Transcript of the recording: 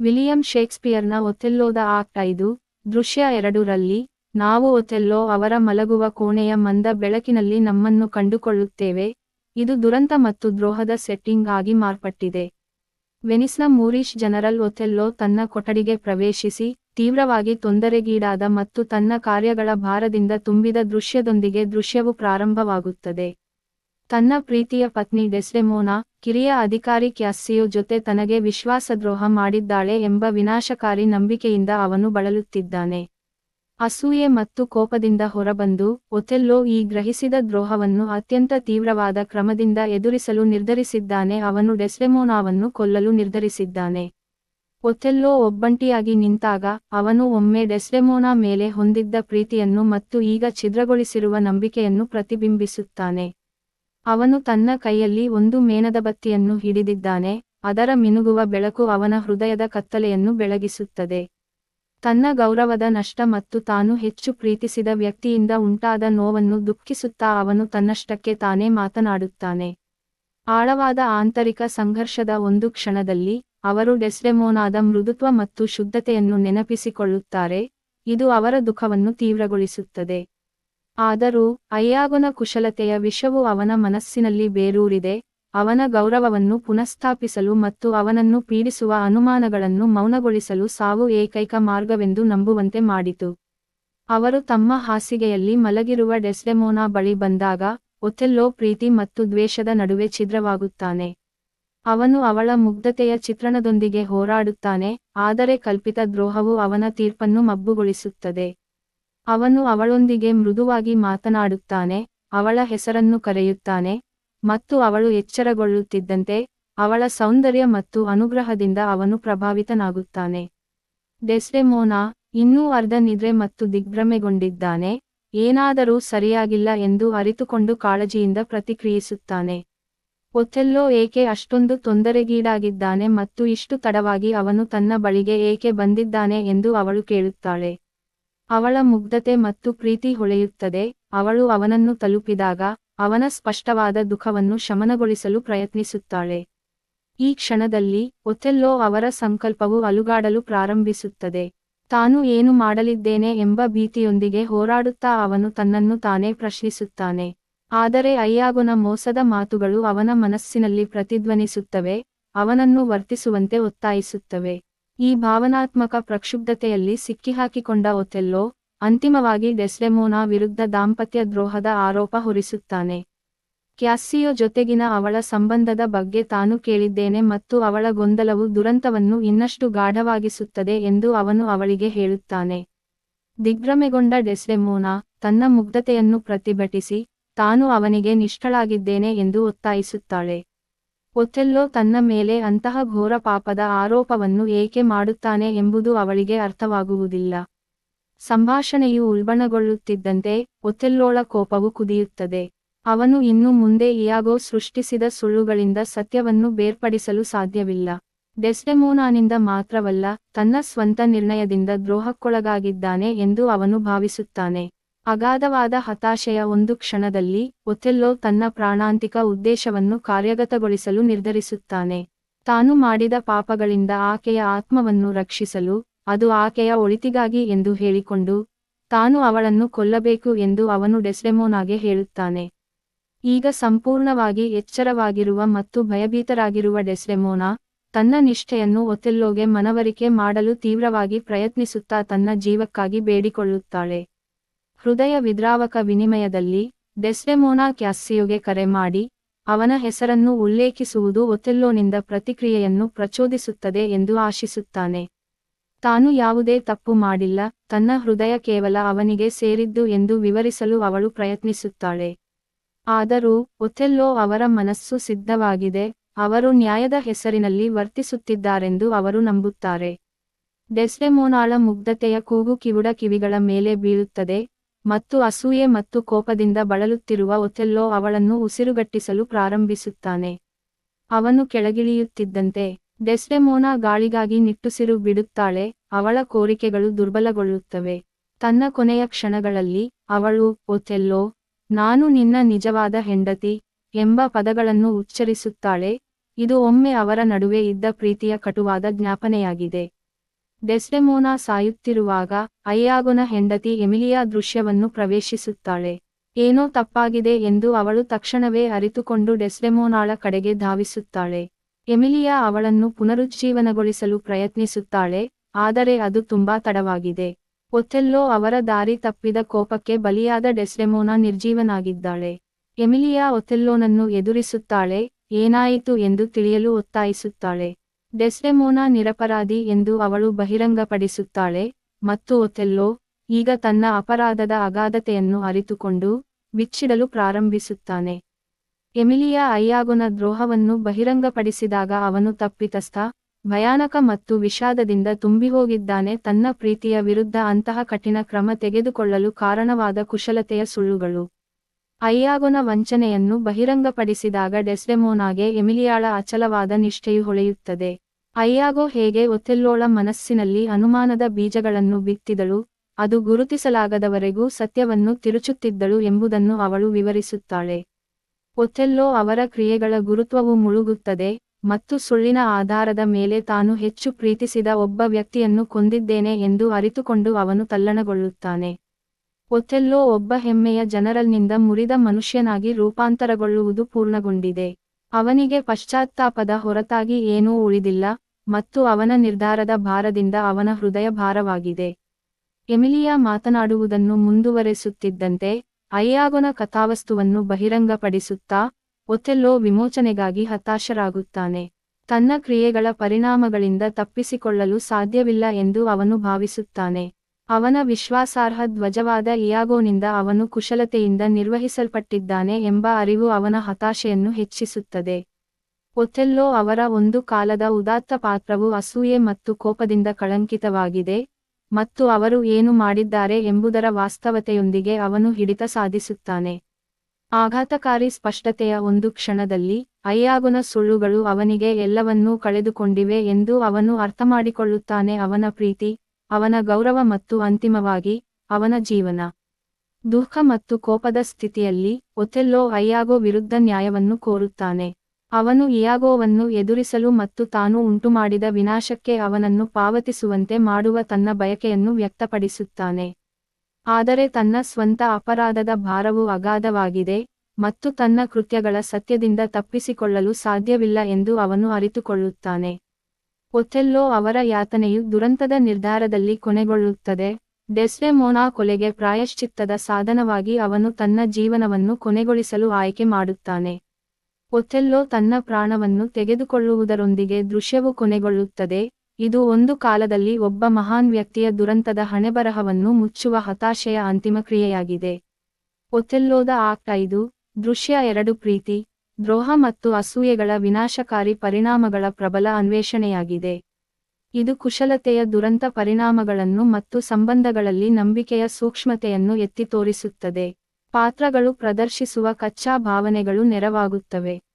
William ಶೇಕ್ಸ್ಪಿಯರ್ನ ಒಥೆಲ್ಲೋದ act ಐದು, ದೃಶ್ಯ ಎರಡರಲ್ಲಿ, ನಾವು ಒಥೆಲ್ಲೋ ಅವರ ಮಲಗುವ ಕೋಣೆಯ ಮಂದ ಬೆಳಕಿನಲ್ಲಿ ನಮ್ಮನ್ನು ಕಂಡುಕೊಳ್ಳುತ್ತೇವೆ. ಇದು ದುರಂತ ಮತ್ತು ದ್ರೋಹದ ಸೆಟ್ಟಿಂಗ್ ಆಗಿ ಮಾರ್ಪಟ್ಟಿದೆ. ವೆನಿಸ್ನ ಮೂರಿಶ್ ಜನರಲ್ ಒಥೆಲ್ಲೋ ತನ್ನ ಕೊಠಡಿಗೆ ಪ್ರವೇಶಿಸಿ, ತೀವ್ರವಾಗಿ ತೊಂದರೆಗೀಡಾದ ಮತ್ತು ತನ್ನ ಕಾರ್ಯಗಳ ಭಾರದಿಂದ ತುಂಬಿದ ದೃಶ್ಯದೊಂದಿಗೆ ದೃಶ್ಯವು ಪ್ರಾರಂಭವಾಗುತ್ತದೆ. ತನ್ನ ಪ್ರೀತಿಯ ಪತ್ನಿ ಡೆಸ್ಡೆಮೋನಾ, ಕಿರಿಯ ಅಧಿಕಾರಿ ಕ್ಯಾಸ್ಸಿಯು ಜೊತೆ ತನಗೆ ವಿಶ್ವಾಸದ್ರೋಹ ಮಾಡಿದ್ದಾಳೆ ಎಂಬ ವಿನಾಶಕಾರಿ ನಂಬಿಕೆಯಿಂದ ಅವನು ಬಳಲುತ್ತಿದ್ದಾನೆ. ಅಸೂಯೆ ಮತ್ತು ಕೋಪದಿಂದ ಹೊರಬಂದು, ಒಥೆಲ್ಲೋ ಈ ಗ್ರಹಿಸಿದ ದ್ರೋಹವನ್ನು ಅತ್ಯಂತ ತೀವ್ರವಾದ ಕ್ರಮದಿಂದ ಎದುರಿಸಲು ನಿರ್ಧರಿಸಿದ್ದಾನೆ. ಅವನು ಡೆಸ್ಡೆಮೋನಾವನ್ನು ಕೊಲ್ಲಲು ನಿರ್ಧರಿಸಿದ್ದಾನೆ. ಒಥೆಲ್ಲೋ ಒಬ್ಬಂಟಿಯಾಗಿ ನಿಂತಾಗ, ಅವನು ಒಮ್ಮೆ ಡೆಸ್ಡೆಮೋನಾ ಮೇಲೆ ಹೊಂದಿದ್ದ ಪ್ರೀತಿಯನ್ನು ಮತ್ತು ಈಗ ಛಿದ್ರಗೊಳಿಸಿರುವ ನಂಬಿಕೆಯನ್ನು ಪ್ರತಿಬಿಂಬಿಸುತ್ತಾನೆ. ಅವನು ತನ್ನ ಕೈಯಲ್ಲಿ ಒಂದು ಮೇಣದ ಬತ್ತಿಯನ್ನು ಹಿಡಿದಿದ್ದಾನೆ, ಅದರ ಮಿನುಗುವ ಬೆಳಕು ಅವನ ಹೃದಯದ ಕತ್ತಲೆಯನ್ನು ಬೆಳಗಿಸುತ್ತದೆ. ತನ್ನ ಗೌರವದ ನಷ್ಟ ಮತ್ತು ತಾನು ಹೆಚ್ಚು ಪ್ರೀತಿಸಿದ ವ್ಯಕ್ತಿಯಿಂದ ಉಂಟಾದ ನೋವನ್ನು ದುಃಖಿಸುತ್ತಾ ಅವನು ತನ್ನಷ್ಟಕ್ಕೆ ತಾನೇ ಮಾತನಾಡುತ್ತಾನೆ. ಆಳವಾದ ಆಂತರಿಕ ಸಂಘರ್ಷದ ಒಂದು ಕ್ಷಣದಲ್ಲಿ, ಅವರು ಡೆಸ್ಡೆಮೋನಾದ ಮೃದುತ್ವ ಮತ್ತು ಶುದ್ಧತೆಯನ್ನು ನೆನಪಿಸಿಕೊಳ್ಳುತ್ತಾರೆ, ಇದು ಅವರ ದುಃಖವನ್ನು ತೀವ್ರಗೊಳಿಸುತ್ತದೆ. ಆದರೂ ಅಯ್ಯಾಗುನ ಕುಶಲತೆಯ ವಿಷವು ಅವನ ಮನಸ್ಸಿನಲ್ಲಿ ಬೇರೂರಿದೆ, ಅವನ ಗೌರವವನ್ನು ಪುನಃಸ್ಥಾಪಿಸಲು ಮತ್ತು ಅವನನ್ನು ಪೀಡಿಸುವ ಅನುಮಾನಗಳನ್ನು ಮೌನಗೊಳಿಸಲು ಸಾವು ಏಕೈಕ ಮಾರ್ಗವೆಂದು ನಂಬುವಂತೆ ಮಾಡಿತು. ಅವರು ತಮ್ಮ ಹಾಸಿಗೆಯಲ್ಲಿ ಮಲಗಿರುವ ಡೆಸ್ಡೆಮೋನಾ ಬಳಿ ಬಂದಾಗ, ಒಥೆಲ್ಲೋ ಪ್ರೀತಿ ಮತ್ತು ದ್ವೇಷದ ನಡುವೆ ಛಿದ್ರವಾಗುತ್ತಾನೆ. ಅವನು ಅವಳ ಮುಗ್ಧತೆಯ ಚಿತ್ರಣದೊಂದಿಗೆ ಹೋರಾಡುತ್ತಾನೆ, ಆದರೆ ಕಲ್ಪಿತ ದ್ರೋಹವು ಅವನ ತೀರ್ಪನ್ನು ಮಬ್ಬುಗೊಳಿಸುತ್ತದೆ. ಅವನು ಅವಳೊಂದಿಗೆ ಮೃದುವಾಗಿ ಮಾತನಾಡುತ್ತಾನೆ, ಅವಳ ಹೆಸರನ್ನು ಕರೆಯುತ್ತಾನೆ, ಮತ್ತು ಅವಳು ಎಚ್ಚರಗೊಳ್ಳುತ್ತಿದ್ದಂತೆ, ಅವಳ ಸೌಂದರ್ಯ ಮತ್ತು ಅನುಗ್ರಹದಿಂದ ಅವನು ಪ್ರಭಾವಿತನಾಗುತ್ತಾನೆ. ಡೆಸ್ಡೆಮೋನಾ ಇನ್ನೂ ಅರ್ಧ ನಿದ್ರೆ ಮತ್ತು ದಿಗ್ಭ್ರಮೆಗೊಂಡಿದ್ದಾನೆ, ಏನಾದರೂ ಸರಿಯಾಗಿಲ್ಲ ಎಂದು ಅರಿತುಕೊಂಡು ಕಾಳಜಿಯಿಂದ ಪ್ರತಿಕ್ರಿಯಿಸುತ್ತಾನೆ. ಒಥೆಲ್ಲೋ ಏಕೆ ಅಷ್ಟೊಂದು ತೊಂದರೆಗೀಡಾಗಿದ್ದಾನೆ ಮತ್ತು ಇಷ್ಟು ತಡವಾಗಿ ಅವನು ತನ್ನ ಬಳಿಗೆ ಏಕೆ ಬಂದಿದ್ದಾನೆ ಎಂದು ಅವಳು ಕೇಳುತ್ತಾಳೆ. ಅವಳ ಮುಗ್ಧತೆ ಮತ್ತು ಪ್ರೀತಿ ಹೊಳೆಯುತ್ತದೆ, ಅವಳು ಅವನನ್ನು ತಲುಪಿದಾಗ, ಅವನ ಸ್ಪಷ್ಟವಾದ ದುಃಖವನ್ನು ಶಮನಗೊಳಿಸಲು ಪ್ರಯತ್ನಿಸುತ್ತಾಳೆ. ಈ ಕ್ಷಣದಲ್ಲಿ, ಒಥೆಲ್ಲೋ ಅವರ ಸಂಕಲ್ಪವು ಅಲುಗಾಡಲು ಪ್ರಾರಂಭಿಸುತ್ತದೆ. ತಾನು ಏನು ಮಾಡಲಿದ್ದೇನೆ ಎಂಬ ಭೀತಿಯೊಂದಿಗೆ ಹೋರಾಡುತ್ತಾ ಅವನು ತನ್ನನ್ನು ತಾನೇ ಪ್ರಶ್ನಿಸುತ್ತಾನೆ. ಆದರೆ ಅಯ್ಯಾಗುನ ಮೋಸದ ಮಾತುಗಳು ಅವನ ಮನಸ್ಸಿನಲ್ಲಿ ಪ್ರತಿಧ್ವನಿಸುತ್ತವೆ, ಅವನನ್ನು ವರ್ತಿಸುವಂತೆ ಒತ್ತಾಯಿಸುತ್ತವೆ. ಈ ಭಾವನಾತ್ಮಕ ಪ್ರಕ್ಷುಬ್ಧತೆಯಲ್ಲಿ ಸಿಕ್ಕಿಹಾಕಿಕೊಂಡ ಒಥೆಲ್ಲೋ ಅಂತಿಮವಾಗಿ ಡೆಸ್ಡೆಮೋನಾ ವಿರುದ್ಧ ದಾಂಪತ್ಯ ದ್ರೋಹದ ಆರೋಪ ಹೊರಿಸುತ್ತಾನೆ. ಕ್ಯಾಸ್ಸಿಯೋ ಜೊತೆಗಿನ ಅವಳ ಸಂಬಂಧದ ಬಗ್ಗೆ ತಾನು ಕೇಳಿದ್ದೇನೆ ಮತ್ತು ಅವಳ ಗೊಂದಲವು ದುರಂತವನ್ನು ಇನ್ನಷ್ಟು ಗಾಢವಾಗಿಸುತ್ತದೆ ಎಂದು ಅವನು ಅವಳಿಗೆ ಹೇಳುತ್ತಾನೆ. ದಿಗ್ಭ್ರಮೆಗೊಂಡ ಡೆಸ್ಡೆಮೋನಾ ತನ್ನ ಮುಗ್ಧತೆಯನ್ನು ಪ್ರತಿಭಟಿಸಿ, ತಾನು ಅವನಿಗೆ ನಿಷ್ಠಳಾಗಿದ್ದೇನೆ ಎಂದು ಒತ್ತಾಯಿಸುತ್ತಾಳೆ. ಒಥೆಲ್ಲೋ ತನ್ನ ಮೇಲೆ ಅಂತಹ ಘೋರ ಪಾಪದ ಆರೋಪವನ್ನು ಏಕೆ ಮಾಡುತ್ತಾನೆ ಎಂಬುದು ಅವಳಿಗೆ ಅರ್ಥವಾಗುವುದಿಲ್ಲ. ಸಂಭಾಷಣೆಯು ಉಲ್ಬಣಗೊಳ್ಳುತ್ತಿದ್ದಂತೆ ಒಥೆಲ್ಲೋಳ ಕೋಪವು ಕುದಿಯುತ್ತದೆ. ಅವನು ಇನ್ನು ಮುಂದೆ ಇಯಾಗೋ ಸೃಷ್ಟಿಸಿದ ಸುಳ್ಳುಗಳಿಂದ ಸತ್ಯವನ್ನು ಬೇರ್ಪಡಿಸಲು ಸಾಧ್ಯವಿಲ್ಲ. ಡೆಸ್ಡೆಮೋನಾನಿಂದ ಮಾತ್ರವಲ್ಲ, ತನ್ನ ಸ್ವಂತ ನಿರ್ಣಯದಿಂದ ದ್ರೋಹಕ್ಕೊಳಗಾಗಿದ್ದಾನೆ ಎಂದು ಅವನು ಭಾವಿಸುತ್ತಾನೆ. ಅಗಾಧವಾದ ಹತಾಶೆಯ ಒಂದು ಕ್ಷಣದಲ್ಲಿ ಒಥೆಲ್ಲೋ ತನ್ನ ಪ್ರಾಣಾಂತಿಕ ಉದ್ದೇಶವನ್ನು ಕಾರ್ಯಗತಗೊಳಿಸಲು ನಿರ್ಧರಿಸುತ್ತಾನೆ. ತಾನು ಮಾಡಿದ ಪಾಪಗಳಿಂದ ಆಕೆಯ ಆತ್ಮವನ್ನು ರಕ್ಷಿಸಲು ಅದು ಆಕೆಯ ಒಳಿತಿಗಾಗಿ ಎಂದು ಹೇಳಿಕೊಂಡು, ತಾನು ಅವಳನ್ನು ಕೊಲ್ಲಬೇಕು ಎಂದು ಅವನು ಡೆಸ್ಡೆಮೋನಾಗೆ ಹೇಳುತ್ತಾನೆ. ಈಗ ಸಂಪೂರ್ಣವಾಗಿ ಎಚ್ಚರವಾಗಿರುವ ಮತ್ತು ಭಯಭೀತರಾಗಿರುವ ಡೆಸ್ಡೆಮೋನಾ ತನ್ನ ನಿಷ್ಠೆಯನ್ನು ಒಥೆಲ್ಲೋಗೆ ಮನವರಿಕೆ ಮಾಡಲು ತೀವ್ರವಾಗಿ ಪ್ರಯತ್ನಿಸುತ್ತಾ ತನ್ನ ಜೀವಕ್ಕಾಗಿ ಬೇಡಿಕೊಳ್ಳುತ್ತಾಳೆ. ಹೃದಯ ವಿದ್ರಾವಕ ವಿನಿಮಯದಲ್ಲಿ ಡೆಸ್ಡೆಮೋನಾ ಕ್ಯಾಸ್ಸಿಯೋಗೆ ಕರೆ ಮಾಡಿ, ಅವನ ಹೆಸರನ್ನು ಉಲ್ಲೇಖಿಸುವುದು ಒಥೆಲ್ಲೋನಿಂದ ಪ್ರತಿಕ್ರಿಯೆಯನ್ನು ಪ್ರಚೋದಿಸುತ್ತದೆ ಎಂದು ಆಶಿಸುತ್ತಾನೆ. ತಾನು ಯಾವುದೇ ತಪ್ಪು ಮಾಡಿಲ್ಲ, ತನ್ನ ಹೃದಯ ಕೇವಲ ಅವನಿಗೆ ಸೇರಿದ್ದು ಎಂದು ವಿವರಿಸಲು ಅವಳು ಪ್ರಯತ್ನಿಸುತ್ತಾಳೆ. ಆದರೂ, ಒಥೆಲ್ಲೋ ಅವರ ಮನಸ್ಸು ಸಿದ್ಧವಾಗಿದೆ, ಅವರು ನ್ಯಾಯದ ಹೆಸರಿನಲ್ಲಿ ವರ್ತಿಸುತ್ತಿದ್ದಾರೆಂದು ಅವರು ನಂಬುತ್ತಾರೆ. ಡೆಸ್ಡೆಮೋನಾಳ ಮುಗ್ಧತೆಯ ಕೂಗು ಕಿವುಡ ಕಿವಿಗಳ ಮೇಲೆ ಬೀಳುತ್ತದೆ ಮತ್ತು ಅಸೂಯೆ ಮತ್ತು ಕೋಪದಿಂದ ಬಳಲುತ್ತಿರುವ ಒಥೆಲ್ಲೋ ಅವಳನ್ನು ಉಸಿರುಗಟ್ಟಿಸಲು ಪ್ರಾರಂಭಿಸುತ್ತಾನೆ. ಅವನು ಕೆಳಗಿಳಿಯುತ್ತಿದ್ದಂತೆ, ಡೆಸ್ಡೆಮೋನಾ ಗಾಳಿಗಾಗಿ ನಿಟ್ಟುಸಿರು ಬಿಡುತ್ತಾಳೆ, ಅವಳ ಕೋರಿಕೆಗಳು ದುರ್ಬಲಗೊಳ್ಳುತ್ತವೆ. ತನ್ನ ಕೊನೆಯ ಕ್ಷಣಗಳಲ್ಲಿ, ಅವಳು, ಒಥೆಲ್ಲೋ, ನಾನು ನಿನ್ನ ನಿಜವಾದ ಹೆಂಡತಿ ಎಂಬ ಪದಗಳನ್ನು ಉಚ್ಚರಿಸುತ್ತಾಳೆ. ಇದು ಒಮ್ಮೆ ಅವರ ನಡುವೆ ಇದ್ದ ಪ್ರೀತಿಯ ಕಟುವಾದ ಜ್ಞಾಪನೆಯಾಗಿದೆ. ಡೆಸ್ಡೆಮೋನಾ ಸಾಯುತ್ತಿರುವಾಗ ಅಯ್ಯಾಗುನ ಹೆಂಡತಿ ಎಮಿಲಿಯಾ ದೃಶ್ಯವನ್ನು ಪ್ರವೇಶಿಸುತ್ತಾಳೆ. ಏನೋ ತಪ್ಪಾಗಿದೆ ಎಂದು ಅವಳು ತಕ್ಷಣವೇ ಅರಿತುಕೊಂಡು ಡೆಸ್ಡೆಮೋನಾಳ ಕಡೆಗೆ ಧಾವಿಸುತ್ತಾಳೆ. ಎಮಿಲಿಯಾ ಅವಳನ್ನು ಪುನರುಜ್ಜೀವನಗೊಳಿಸಲು ಪ್ರಯತ್ನಿಸುತ್ತಾಳೆ, ಆದರೆ ಅದು ತುಂಬಾ ತಡವಾಗಿದೆ. ಒಥೆಲ್ಲೋ ಅವರ ದಾರಿ ತಪ್ಪಿದ ಕೋಪಕ್ಕೆ ಬಲಿಯಾದ ಡೆಸ್ಡೆಮೋನಾ ನಿರ್ಜೀವನಾಗಿದ್ದಾಳೆ. ಎಮಿಲಿಯಾ ಒಥೆಲ್ಲೋನನ್ನು ಎದುರಿಸುತ್ತಾಳೆ, ಏನಾಯಿತು ಎಂದು ತಿಳಿಯಲು ಒತ್ತಾಯಿಸುತ್ತಾಳೆ. ಡೆಸ್ಡೆಮೋನಾ ನಿರಪರಾಧಿ ಎಂದು ಅವಳು ಬಹಿರಂಗಪಡಿಸುತ್ತಾಳೆ ಮತ್ತು ಒಥೆಲ್ಲೋ ಈಗ ತನ್ನ ಅಪರಾಧದ ಅಗಾಧತೆಯನ್ನು ಅರಿತುಕೊಂಡು ಬಿಚ್ಚಿಡಲು ಪ್ರಾರಂಭಿಸುತ್ತಾನೆ. ಎಮಿಲಿಯಾ ಅಯ್ಯಾಗುನ ದ್ರೋಹವನ್ನು ಬಹಿರಂಗಪಡಿಸಿದಾಗ ಅವನು ತಪ್ಪಿತಸ್ಥ, ಭಯಾನಕ ಮತ್ತು ವಿಷಾದದಿಂದ ತುಂಬಿಹೋಗಿದ್ದಾನೆ. ತನ್ನ ಪ್ರೀತಿಯ ವಿರುದ್ಧ ಅಂತಹ ಕಠಿಣ ಕ್ರಮ ತೆಗೆದುಕೊಳ್ಳಲು ಕಾರಣವಾದ ಕುಶಲತೆಯ ಸುಳ್ಳುಗಳು. ಅಯ್ಯಾಗುನ ವಂಚನೆಯನ್ನು ಬಹಿರಂಗಪಡಿಸಿದಾಗ ಡೆಸ್ಡೆಮೋನಾಗೆ ಎಮಿಲಿಯಾಳ ಅಚಲವಾದ ನಿಷ್ಠೆಯು ಹೊಳೆಯುತ್ತದೆ. ಅಯ್ಯಾಗೋ ಹೇಗೆ ಒಥೆಲ್ಲೋಳ ಮನಸ್ಸಿನಲ್ಲಿ ಅನುಮಾನದ ಬೀಜಗಳನ್ನು ಬಿತ್ತಿದಳು, ಅದು ಗುರುತಿಸಲಾಗದವರೆಗೂ ಸತ್ಯವನ್ನು ತಿರುಚುತ್ತಿದ್ದಳು ಎಂಬುದನ್ನು ಅವಳು ವಿವರಿಸುತ್ತಾಳೆ. ಒಥೆಲ್ಲೋ ಅವರ ಕ್ರಿಯೆಗಳ ಗುರುತ್ವವು ಮುಳುಗುತ್ತದೆ ಮತ್ತು ಸುಳ್ಳಿನ ಆಧಾರದ ಮೇಲೆ ತಾನು ಹೆಚ್ಚು ಪ್ರೀತಿಸಿದ ಒಬ್ಬ ವ್ಯಕ್ತಿಯನ್ನು ಕೊಂದಿದ್ದೇನೆ ಎಂದು ಅರಿತುಕೊಂಡು ಅವನು ತಲ್ಲಣಗೊಳ್ಳುತ್ತಾನೆ. ಒಥೆಲ್ಲೋ ಒಬ್ಬ ಹೆಮ್ಮೆಯ ಜನರಲ್ನಿಂದ ಮುರಿದ ಮನುಷ್ಯನಾಗಿ ರೂಪಾಂತರಗೊಳ್ಳುವುದು ಪೂರ್ಣಗೊಂಡಿದೆ. ಅವನಿಗೆ ಪಶ್ಚಾತ್ತಾಪದ ಹೊರತಾಗಿ ಏನೂ ಉಳಿದಿಲ್ಲ ಮತ್ತು ಅವನ ನಿರ್ಧಾರದ ಭಾರದಿಂದ ಅವನ ಹೃದಯ ಭಾರವಾಗಿದೆ. ಎಮಿಲಿಯಾ ಮಾತನಾಡುವುದನ್ನು ಮುಂದುವರೆಸುತ್ತಿದ್ದಂತೆ, ಅಯ್ಯಾಗೊನ ಕಥಾವಸ್ತುವನ್ನು ಬಹಿರಂಗಪಡಿಸುತ್ತಾ ಒತ್ತೆಲ್ಲೋ ವಿಮೋಚನೆಗಾಗಿ ಹತಾಶರಾಗುತ್ತಾನೆ. ತನ್ನ ಕ್ರಿಯೆಗಳ ಪರಿಣಾಮಗಳಿಂದ ತಪ್ಪಿಸಿಕೊಳ್ಳಲು ಸಾಧ್ಯವಿಲ್ಲ ಎಂದು ಅವನು ಭಾವಿಸುತ್ತಾನೆ. ಅವನ ವಿಶ್ವಾಸಾರ್ಹ ಧ್ವಜವಾದ ಇಯಾಗೋನಿಂದ ಅವನು ಕುಶಲತೆಯಿಂದ ನಿರ್ವಹಿಸಲ್ಪಟ್ಟಿದ್ದಾನೆ ಎಂಬ ಅರಿವು ಅವನ ಹತಾಶೆಯನ್ನು ಹೆಚ್ಚಿಸುತ್ತದೆ. ಒಥೆಲ್ಲೋ ಅವರ ಒಂದು ಕಾಲದ ಉದಾತ್ತ ಪಾತ್ರವು ಅಸೂಯೆ ಮತ್ತು ಕೋಪದಿಂದ ಕಳಂಕಿತವಾಗಿದೆ, ಮತ್ತು ಅವರು ಏನು ಮಾಡಿದ್ದಾರೆ ಎಂಬುದರ ವಾಸ್ತವತೆಯೊಂದಿಗೆ ಅವನು ಹಿಡಿತ ಸಾಧಿಸುತ್ತಾನೆ. ಆಘಾತಕಾರಿ ಸ್ಪಷ್ಟತೆಯ ಒಂದು ಕ್ಷಣದಲ್ಲಿ, ಅಯ್ಯಾಗುನ ಸುಳ್ಳುಗಳು ಅವನಿಗೆ ಎಲ್ಲವನ್ನೂ ಕಳೆದುಕೊಂಡಿವೆ ಎಂದು ಅವನು ಅರ್ಥಮಾಡಿಕೊಳ್ಳುತ್ತಾನೆ ಅವನ ಪ್ರೀತಿ, ಅವನ ಗೌರವ ಮತ್ತು ಅಂತಿಮವಾಗಿ, ಅವನ ಜೀವನ. ದುಃಖ ಮತ್ತು ಕೋಪದ ಸ್ಥಿತಿಯಲ್ಲಿ ಒಥೆಲ್ಲೋ ಅಯ್ಯಾಗೋ ವಿರುದ್ಧ ನ್ಯಾಯವನ್ನು ಕೋರುತ್ತಾನೆ. ಅವನು ಇಯಾಗೋವನ್ನು ಎದುರಿಸಲು ಮತ್ತು ತಾನು ಉಂಟುಮಾಡಿದ ವಿನಾಶಕ್ಕೆ ಅವನನ್ನು ಪಾವತಿಸುವಂತೆ ಮಾಡುವ ತನ್ನ ಬಯಕೆಯನ್ನು ವ್ಯಕ್ತಪಡಿಸುತ್ತಾನೆ. ಆದರೆ ತನ್ನ ಸ್ವಂತ ಅಪರಾಧದ ಭಾರವು ಅಗಾಧವಾಗಿದೆ ಮತ್ತು ತನ್ನ ಕೃತ್ಯಗಳ ಸತ್ಯದಿಂದ ತಪ್ಪಿಸಿಕೊಳ್ಳಲು ಸಾಧ್ಯವಿಲ್ಲ ಎಂದು ಅವನು ಅರಿತುಕೊಳ್ಳುತ್ತಾನೆ. ಒಥೆಲ್ಲೋ ಅವರ ಯಾತನೆಯು ದುರಂತದ ನಿರ್ಧಾರದಲ್ಲಿ ಕೊನೆಗೊಳ್ಳುತ್ತದೆ. ಡೆಸ್ವೆಮೋನಾ ಕೊಲೆಗೆ ಪ್ರಾಯಶ್ಚಿತ್ತದ ಸಾಧನವಾಗಿ ಅವನು ತನ್ನ ಜೀವನವನ್ನು ಕೊನೆಗೊಳಿಸಲು ಆಯ್ಕೆ ಮಾಡುತ್ತಾನೆ. ಒಥೆಲ್ಲೋ ತನ್ನ ಪ್ರಾಣವನ್ನು ತೆಗೆದುಕೊಳ್ಳುವುದರೊಂದಿಗೆ ದೃಶ್ಯವು ಕೊನೆಗೊಳ್ಳುತ್ತದೆ, ಇದು ಒಂದು ಕಾಲದಲ್ಲಿ ಒಬ್ಬ ಮಹಾನ್ ವ್ಯಕ್ತಿಯ ದುರಂತದ ಹಣೆಬರಹವನ್ನು ಮುಚ್ಚುವ ಹತಾಶೆಯ ಅಂತಿಮ ಕ್ರಿಯೆಯಾಗಿದೆ. ಒಥೆಲ್ಲೋದ ಆಕ್ಟ್ ಐದು, ದೃಶ್ಯ ಎರಡು ಪ್ರೀತಿ, ದ್ರೋಹ ಮತ್ತು ಅಸೂಯೆಗಳ ವಿನಾಶಕಾರಿ ಪರಿಣಾಮಗಳ ಪ್ರಬಲ ಅನ್ವೇಷಣೆಯಾಗಿದೆ. ಇದು ಕುಶಲತೆಯ ದುರಂತ ಪರಿಣಾಮಗಳನ್ನು ಮತ್ತು ಸಂಬಂಧಗಳಲ್ಲಿ ನಂಬಿಕೆಯ ಸೂಕ್ಷ್ಮತೆಯನ್ನು ಎತ್ತಿ ತೋರಿಸುತ್ತದೆ. ಪಾತ್ರಗಳು ಪ್ರದರ್ಶಿಸುವ ಕಚ್ಚಾ ಭಾವನೆಗಳು ನೆರವಾಗುತ್ತವೆ.